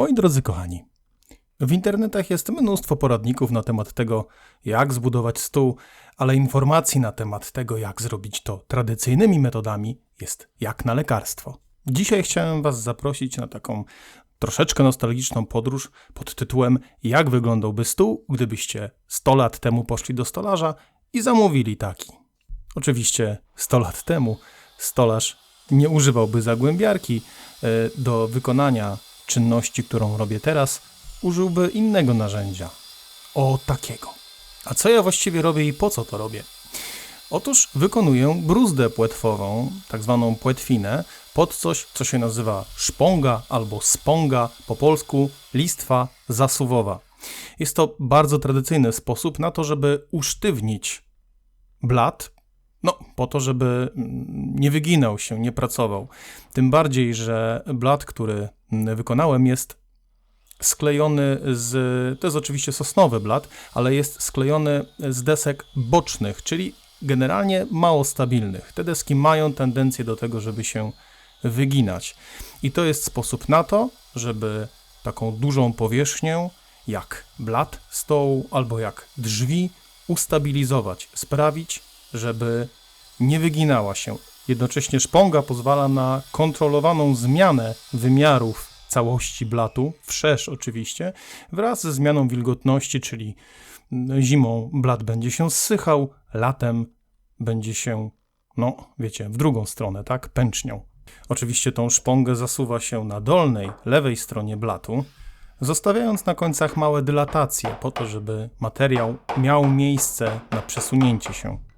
Moi drodzy kochani, w internetach jest mnóstwo poradników na temat tego, jak zbudować stół, ale informacji na temat tego, jak zrobić to tradycyjnymi metodami, jest jak na lekarstwo. Dzisiaj chciałem Was zaprosić na taką troszeczkę nostalgiczną podróż pod tytułem Jak wyglądałby stół, gdybyście 100 lat temu poszli do stolarza i zamówili taki. Oczywiście 100 lat temu stolarz nie używałby zagłębiarki e, do wykonania czynności, którą robię teraz, użyłby innego narzędzia. O takiego. A co ja właściwie robię i po co to robię? Otóż wykonuję bruzdę płetwową, tak zwaną płetwinę, pod coś, co się nazywa szponga albo sponga, po polsku listwa zasuwowa. Jest to bardzo tradycyjny sposób na to, żeby usztywnić blat, no, po to, żeby nie wyginał się, nie pracował. Tym bardziej, że blat, który wykonałem, jest sklejony z. To jest oczywiście sosnowy blat, ale jest sklejony z desek bocznych, czyli generalnie mało stabilnych. Te deski mają tendencję do tego, żeby się wyginać. I to jest sposób na to, żeby taką dużą powierzchnię, jak blat stołu albo jak drzwi, ustabilizować, sprawić, żeby nie wyginała się. Jednocześnie szponga pozwala na kontrolowaną zmianę wymiarów całości blatu, wszerz oczywiście, wraz ze zmianą wilgotności, czyli zimą blat będzie się zsychał, latem będzie się, no wiecie, w drugą stronę, tak, pęczniał. Oczywiście tą szpongę zasuwa się na dolnej, lewej stronie blatu, zostawiając na końcach małe dylatacje po to, żeby materiał miał miejsce na przesunięcie się.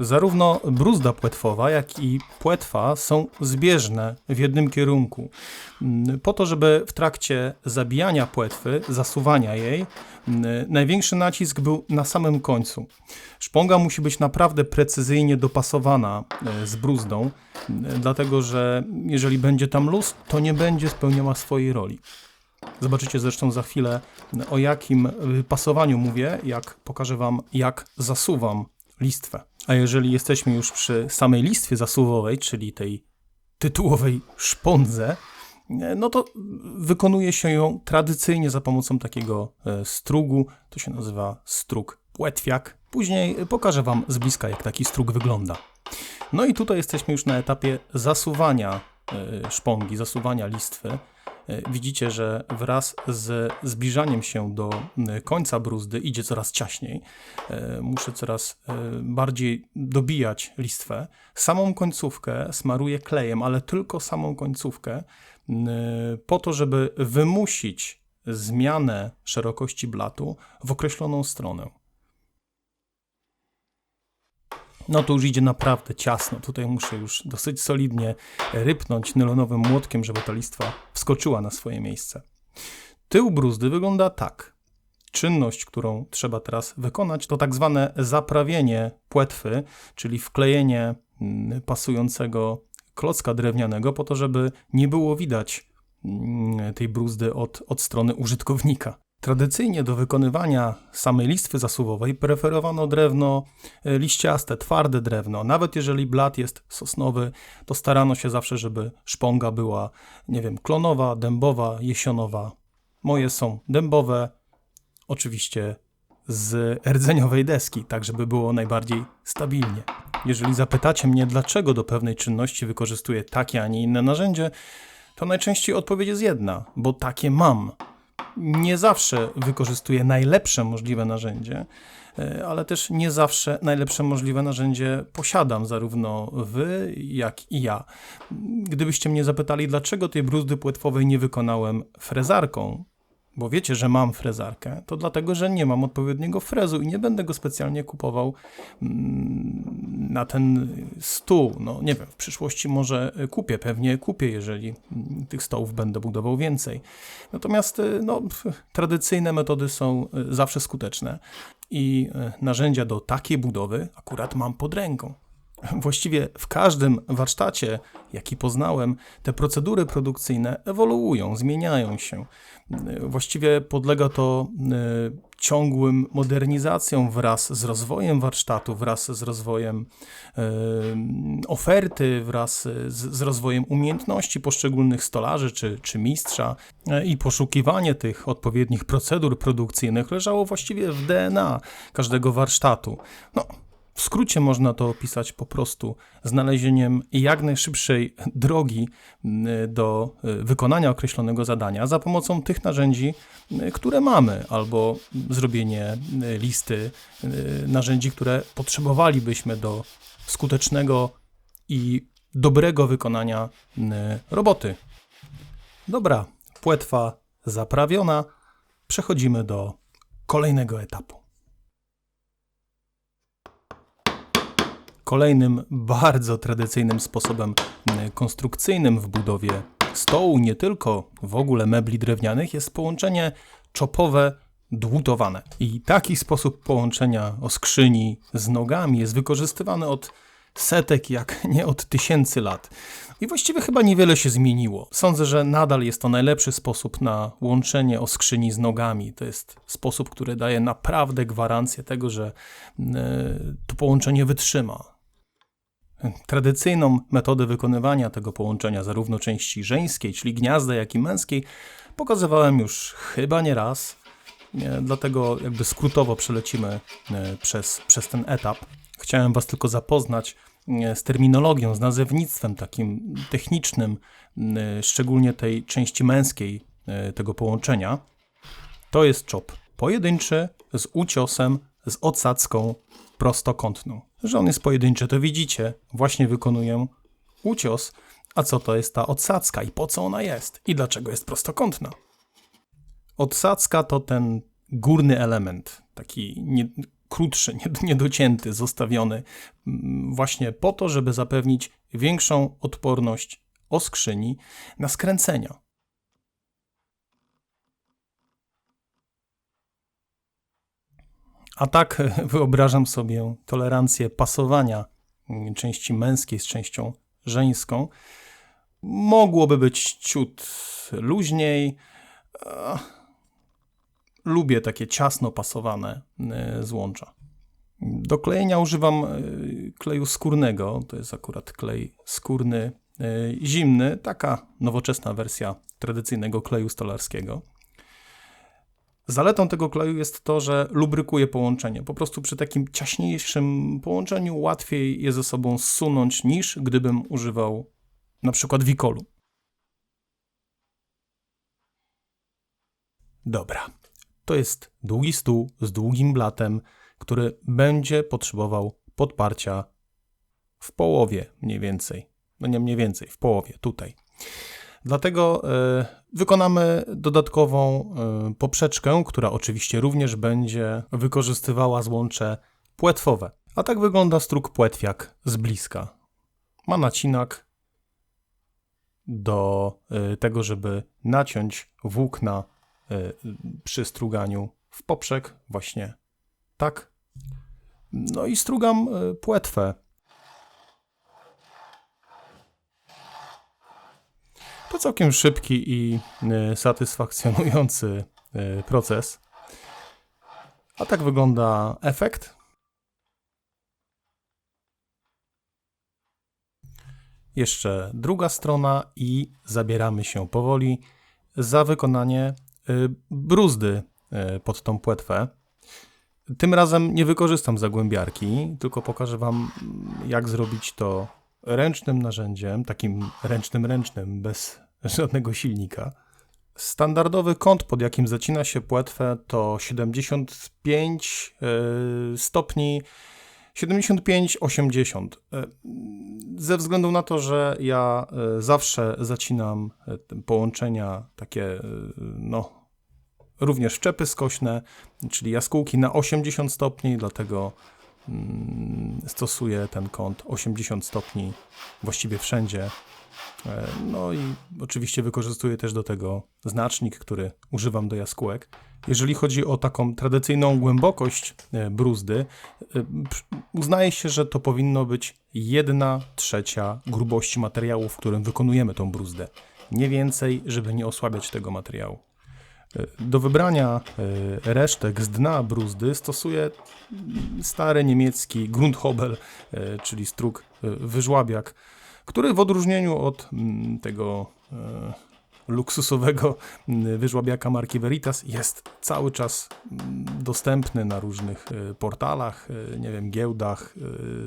Zarówno bruzda płetwowa, jak i płetwa są zbieżne w jednym kierunku. Mm, po to, żeby w trakcie zabijania płetwy, zasuwania jej, mm, największy nacisk był na samym końcu. Szponga musi być naprawdę precyzyjnie dopasowana e, z bruzdą, mm, dlatego że jeżeli będzie tam luz, to nie będzie spełniała swojej roli. Zobaczycie zresztą za chwilę, o jakim pasowaniu mówię, jak pokażę Wam, jak zasuwam listwę. A jeżeli jesteśmy już przy samej listwie zasuwowej, czyli tej tytułowej szpondze, no to wykonuje się ją tradycyjnie za pomocą takiego e, strugu. To się nazywa strug płetwiak. Później pokażę Wam z bliska, jak taki strug wygląda. No i tutaj jesteśmy już na etapie zasuwania e, szpongi, zasuwania listwy. E, widzicie, że wraz z zbliżaniem się do końca bruzdy idzie coraz ciaśniej. E, muszę coraz e, bardziej dobijać listwę. Samą końcówkę smaruję klejem, ale tylko samą końcówkę, po to, żeby wymusić zmianę szerokości blatu w określoną stronę. No to już idzie naprawdę ciasno. Tutaj muszę już dosyć solidnie rypnąć nylonowym młotkiem, żeby ta listwa wskoczyła na swoje miejsce. Tył bruzdy wygląda tak. Czynność, którą trzeba teraz wykonać, to tak zwane zaprawienie płetwy, czyli wklejenie mm, pasującego klocka drewnianego, po to, żeby nie było widać mm, tej bruzdy od, od strony użytkownika. Tradycyjnie do wykonywania samej listwy zasuwowej preferowano drewno e, liściaste, twarde drewno. Nawet jeżeli blat jest sosnowy, to starano się zawsze, żeby szponga była, nie wiem, klonowa, dębowa, jesionowa. Moje są dębowe, oczywiście z rdzeniowej deski, tak żeby było najbardziej stabilnie. Jeżeli zapytacie mnie, dlaczego do pewnej czynności wykorzystuję takie, a nie inne narzędzie, to najczęściej odpowiedź jest jedna, bo takie mam nie zawsze wykorzystuję najlepsze możliwe narzędzie, e, ale też nie zawsze najlepsze możliwe narzędzie posiadam, zarówno wy, jak i ja. Gdybyście mnie zapytali, dlaczego tej bruzdy płetwowej nie wykonałem frezarką, bo wiecie, że mam frezarkę, to dlatego, że nie mam odpowiedniego frezu i nie będę go specjalnie kupował mm, na ten stół. No nie wiem, w przyszłości może kupię, pewnie kupię, jeżeli mm, tych stołów będę budował więcej. Natomiast y, no, tradycyjne metody są y, zawsze skuteczne i y, narzędzia do takiej budowy akurat mam pod ręką. Właściwie w każdym warsztacie, jaki poznałem, te procedury produkcyjne ewoluują, zmieniają się. Właściwie podlega to e, ciągłym modernizacjom wraz z rozwojem warsztatu, wraz z rozwojem e, oferty, wraz z, rozwojem umiejętności poszczególnych stolarzy czy, czy mistrza e, i poszukiwanie tych odpowiednich procedur produkcyjnych leżało właściwie w DNA każdego warsztatu. No, w skrócie można to opisać po prostu znalezieniem jak najszybszej drogi do e, wykonania określonego zadania za pomocą tych narzędzi, które mamy, albo zrobienie listy narzędzi, które potrzebowalibyśmy do skutecznego i dobrego wykonania roboty. Dobra, płetwa zaprawiona. Przechodzimy do kolejnego etapu. Kolejnym bardzo tradycyjnym sposobem konstrukcyjnym w budowie stołu, nie tylko w ogóle mebli drewnianych, jest połączenie czopowe dłutowane. I taki sposób połączenia oskrzyni z nogami jest wykorzystywany od setek, jak nie od tysięcy lat. I właściwie chyba niewiele się zmieniło. Sądzę, że nadal jest to najlepszy sposób na łączenie oskrzyni z nogami. To jest sposób, który daje naprawdę gwarancję tego, że to połączenie wytrzyma. Tradycyjną metodę wykonywania tego połączenia zarówno części żeńskiej, czyli gniazda, jak i męskiej, pokazywałem już chyba nie raz, dlatego jakby skrótowo przelecimy e, przez, przez ten etap. Chciałem Was tylko zapoznać e, z terminologią, z nazewnictwem takim technicznym, e, szczególnie tej części męskiej tego połączenia. To jest czop pojedynczy z uciosem, z odsadzką prostokątną. Że on jest pojedynczy, to widzicie, właśnie wykonuję ucios. A co to jest ta odsadzka i po co ona jest? I dlaczego jest prostokątna? Odsadzka to ten górny element, taki nie, krótszy, niedocięty, zostawiony mm, właśnie po to, żeby zapewnić większą odporność oskrzyni na skręcenia. A tak wyobrażam sobie tolerancję pasowania części męskiej z częścią żeńską. Mogłoby być ciut luźniej. Lubię takie ciasno pasowane e, złącza. Do klejenia używam e, kleju skórnego. To jest akurat klej skórny e, zimny, taka nowoczesna wersja tradycyjnego kleju stolarskiego. Zaletą tego kleju jest to, że lubrykuje połączenie. Po prostu przy takim ciaśniejszym połączeniu łatwiej je ze sobą zsunąć niż gdybym używał na przykład wikolu. Dobra. To jest długi stół z długim blatem, który będzie potrzebował podparcia w połowie mniej więcej. No nie mniej więcej, w połowie, tutaj. Dlatego y, wykonamy dodatkową y, poprzeczkę, która oczywiście również będzie wykorzystywała złącze płetwowe. A tak wygląda struk płetwiak z bliska. Ma nacinak do y, tego, żeby naciąć włókna przy struganiu w poprzek, właśnie tak. No i strugam płetwę To całkiem szybki i e, satysfakcjonujący e, proces. A tak wygląda efekt. Jeszcze druga strona i zabieramy się powoli za wykonanie e, bruzdy pod tą płetwę. Tym razem nie wykorzystam zagłębiarki, tylko pokażę Wam, jak zrobić to ręcznym narzędziem, takim ręcznym, ręcznym, bez żadnego silnika. Standardowy kąt, pod jakim zacina się płetwę, to 75 e, stopni, 75-80. E, ze względu na to, że ja e, zawsze zacinam połączenia takie, no, również szczepy skośne, czyli jaskółki na 80 stopni, dlatego mm, stosuję ten kąt 80 stopni właściwie wszędzie E, No i oczywiście wykorzystuję też do tego znacznik, który używam do jaskółek. Jeżeli chodzi o taką tradycyjną głębokość e, bruzdy, e, uznaje się, że to powinno być 1 trzecia grubości materiału, w którym wykonujemy tą bruzdę. Nie więcej, żeby nie osłabiać tego materiału. E, Do wybrania e, resztek z dna bruzdy stosuję mm, stary niemiecki Grundhobel, e, czyli struk e, wyżłabiak, który w odróżnieniu od mm, tego luksusowego mm, wyżłabiaka marki Veritas jest cały czas mm, dostępny na różnych portalach, nie wiem, giełdach,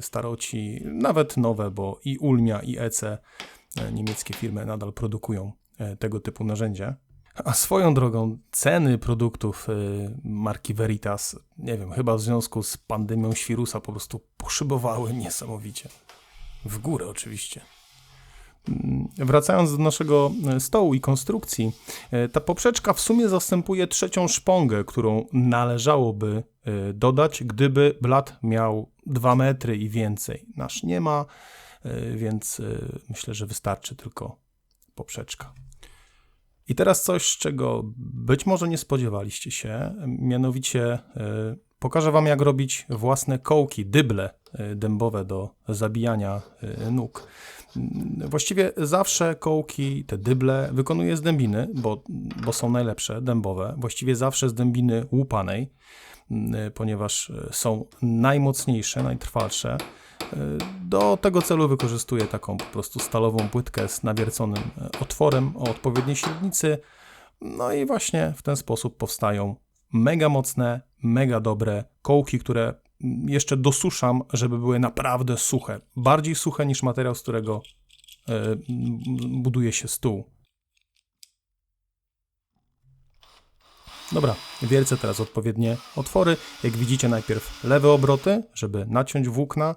staroci, nawet nowe, bo i Ulmia i EC, niemieckie firmy nadal produkują tego typu narzędzia. A swoją drogą ceny produktów y, marki Veritas, nie wiem, chyba w związku z pandemią świrusa po prostu poszybowały niesamowicie. W górę oczywiście. Mm, Wracając do naszego e, stołu i konstrukcji, e, ta poprzeczka w sumie zastępuje trzecią szpongę, którą należałoby dodać, gdyby blat miał 2 metry i więcej. Nasz nie ma, więc myślę, że wystarczy tylko poprzeczka. I teraz coś, czego być może nie spodziewaliście się, mianowicie y, pokażę Wam, jak robić własne kołki, dyble y, dębowe do zabijania y, nóg. Mm, Właściwie zawsze kołki, te dyble wykonuję z dębiny, bo, bo są najlepsze, dębowe. Właściwie zawsze z dębiny łupanej, mm, ponieważ są najmocniejsze, najtrwalsze. Do tego celu wykorzystuję taką po prostu stalową płytkę z nawierconym e, otworem o odpowiedniej średnicy. No i właśnie w ten sposób powstają mega mocne, mega dobre kołki, które mm, jeszcze dosuszam, żeby były naprawdę suche. Bardziej suche niż materiał, z którego e, buduje się stół. Dobra, wiercę teraz odpowiednie otwory. Jak widzicie, najpierw lewe obroty, żeby naciąć włókna,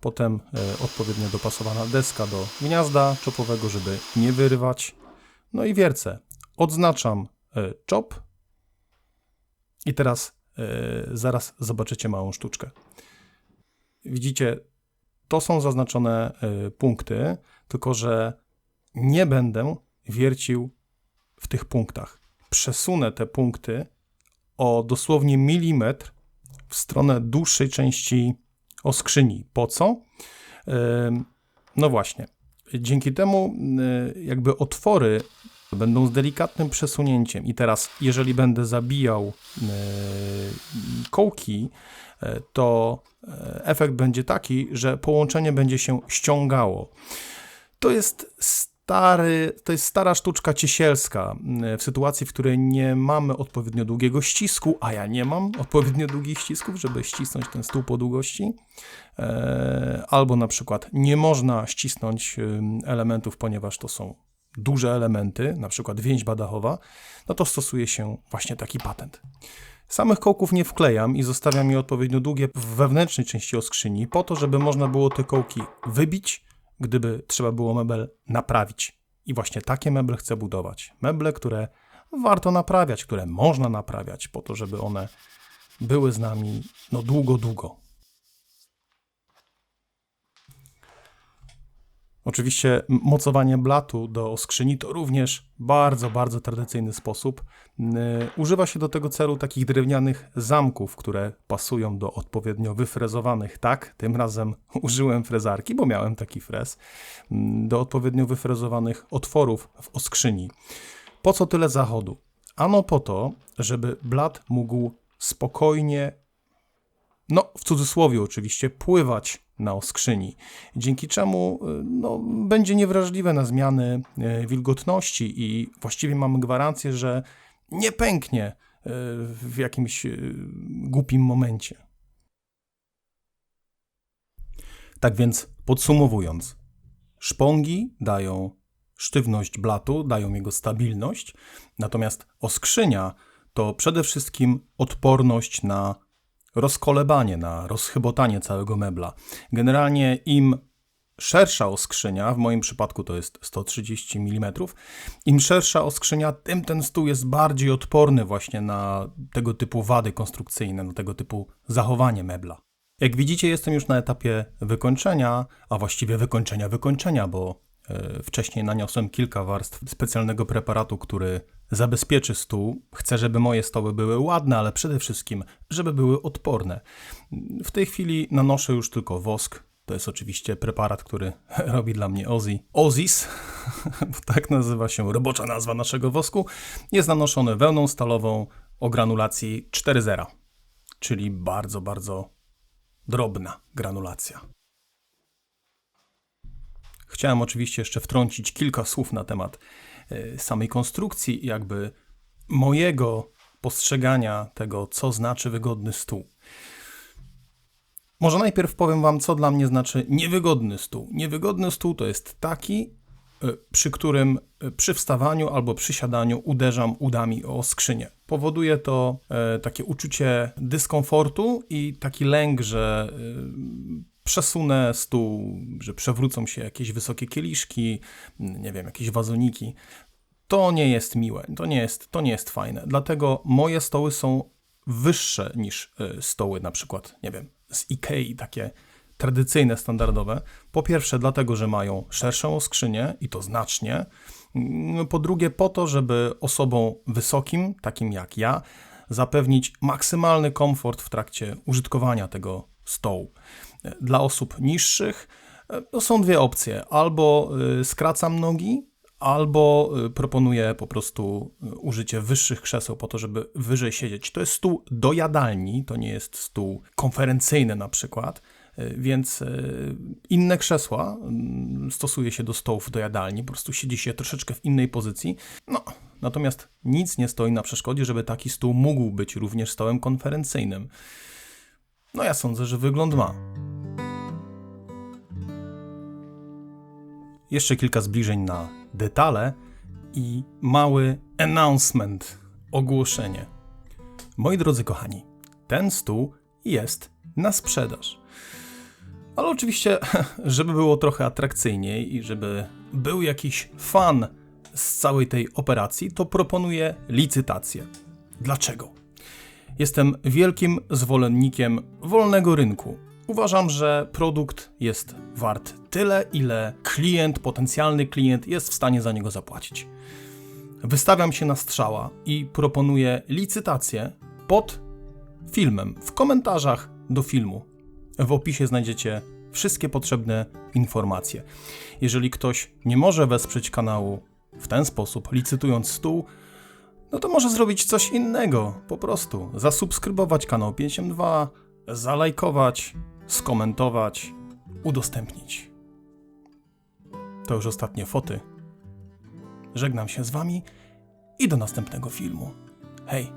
potem e, odpowiednio dopasowana deska do gniazda czopowego, żeby nie wyrywać. No i wiercę. Odznaczam e, czop i teraz e, zaraz zobaczycie małą sztuczkę. Widzicie, to są zaznaczone punkty, tylko że nie będę wiercił w tych punktach. Przesunę te punkty o dosłownie milimetr w stronę dłuższej części oskrzyni. Po co? No właśnie. Dzięki temu y, jakby otwory będą z delikatnym przesunięciem. I teraz, jeżeli będę zabijał y, kołki, y, to y, efekt będzie taki, że połączenie będzie się ściągało. To jest stary, to jest stara sztuczka ciesielska. y, W sytuacji, w której nie mamy odpowiednio długiego ścisku, a ja nie mam odpowiednio długich ścisków, żeby ścisnąć ten stół po długości, e, albo na przykład nie można ścisnąć ym, elementów, ponieważ to są duże elementy, na przykład więźba dachowa, no to stosuje się właśnie taki patent. Samych kołków nie wklejam i zostawiam je odpowiednio długie w wewnętrznej części oskrzyni, po to, żeby można było te kołki wybić, gdyby trzeba było mebel naprawić. I właśnie takie meble chcę budować. Meble, które warto naprawiać, które można naprawiać, po to, żeby one były z nami no długo, długo. Oczywiście mocowanie blatu do skrzyni to również bardzo, bardzo tradycyjny sposób. N- Używa się do tego celu takich drewnianych zamków, które pasują do odpowiednio wyfrezowanych. Tak, tym razem użyłem frezarki, bo miałem taki frez. m, Do odpowiednio wyfrezowanych otworów w oskrzyni. Po co tyle zachodu? Ano po to, żeby blat mógł spokojnie no w cudzysłowie oczywiście, pływać na oskrzyni, dzięki czemu y, no, będzie niewrażliwe na zmiany y, wilgotności i właściwie mamy gwarancję, że nie pęknie y, w jakimś głupim momencie. Tak więc podsumowując, szpongi dają sztywność blatu, dają jego stabilność, natomiast oskrzynia to przede wszystkim odporność na rozkolebanie, na rozchybotanie całego mebla. Generalnie im szersza oskrzynia, w moim przypadku to jest 130 mm, im szersza oskrzynia, tym ten stół jest bardziej odporny właśnie na tego typu wady konstrukcyjne, na tego typu zachowanie mebla. Jak widzicie, jestem już na etapie wykończenia, a właściwie wykończenia wykończenia, bo E, Wcześniej naniosłem kilka warstw specjalnego preparatu, który zabezpieczy stół. Chcę, żeby moje stoły były ładne, ale przede wszystkim, żeby były odporne. W tej chwili nanoszę już tylko wosk. To jest oczywiście preparat, który robi dla mnie Ozzy. Ozis, tak nazywa się robocza nazwa naszego wosku, jest nanoszony wełną stalową o granulacji 4,0, czyli bardzo, bardzo drobna granulacja. Chciałem oczywiście jeszcze wtrącić kilka słów na temat samej konstrukcji, jakby mojego postrzegania tego, co znaczy wygodny stół. Może najpierw powiem Wam, co dla mnie znaczy niewygodny stół. Niewygodny stół to jest taki, e, przy którym e, przy wstawaniu albo przy siadaniu uderzam udami o skrzynię. Powoduje to takie uczucie dyskomfortu i taki lęk, że przesunę stół, że przewrócą się jakieś wysokie kieliszki, nie wiem, jakieś wazoniki. To nie jest miłe, to nie jest, to nie jest fajne. Dlatego moje stoły są wyższe niż y, stoły na przykład, nie wiem, z Ikei, takie tradycyjne, standardowe. Po pierwsze dlatego, że mają szerszą skrzynię i to znacznie. Mm, Po drugie po to, żeby osobom wysokim, takim jak ja, zapewnić maksymalny komfort w trakcie użytkowania tego stołu. Dla osób niższych e, są dwie opcje. Albo y, skracam nogi, albo y, proponuję po prostu użycie wyższych krzeseł po to, żeby wyżej siedzieć. To jest stół do jadalni, to nie jest stół konferencyjny na przykład, więc inne krzesła mm, stosuje się do stołów do jadalni, po prostu siedzi się troszeczkę w innej pozycji. No, natomiast nic nie stoi na przeszkodzie, żeby taki stół mógł być również stołem konferencyjnym. No ja sądzę, że wygląd ma. Jeszcze kilka zbliżeń na detale i mały announcement, ogłoszenie. Moi drodzy kochani, ten stół jest na sprzedaż. Ale oczywiście, żeby było trochę atrakcyjniej i żeby był jakiś fan z całej tej operacji, to proponuję licytację. Dlaczego? Jestem wielkim zwolennikiem wolnego rynku. Uważam, że produkt jest wart tyle, ile klient, potencjalny klient jest w stanie za niego zapłacić. Wystawiam się na strzała i proponuję licytację pod filmem, w komentarzach do filmu. W opisie znajdziecie wszystkie potrzebne informacje. Jeżeli ktoś nie może wesprzeć kanału w ten sposób, licytując stół, no to może zrobić coś innego. Po prostu zasubskrybować kanał 5M2, zalajkować, skomentować, udostępnić. To już ostatnie foty. Żegnam się z Wami i do następnego filmu. Hej!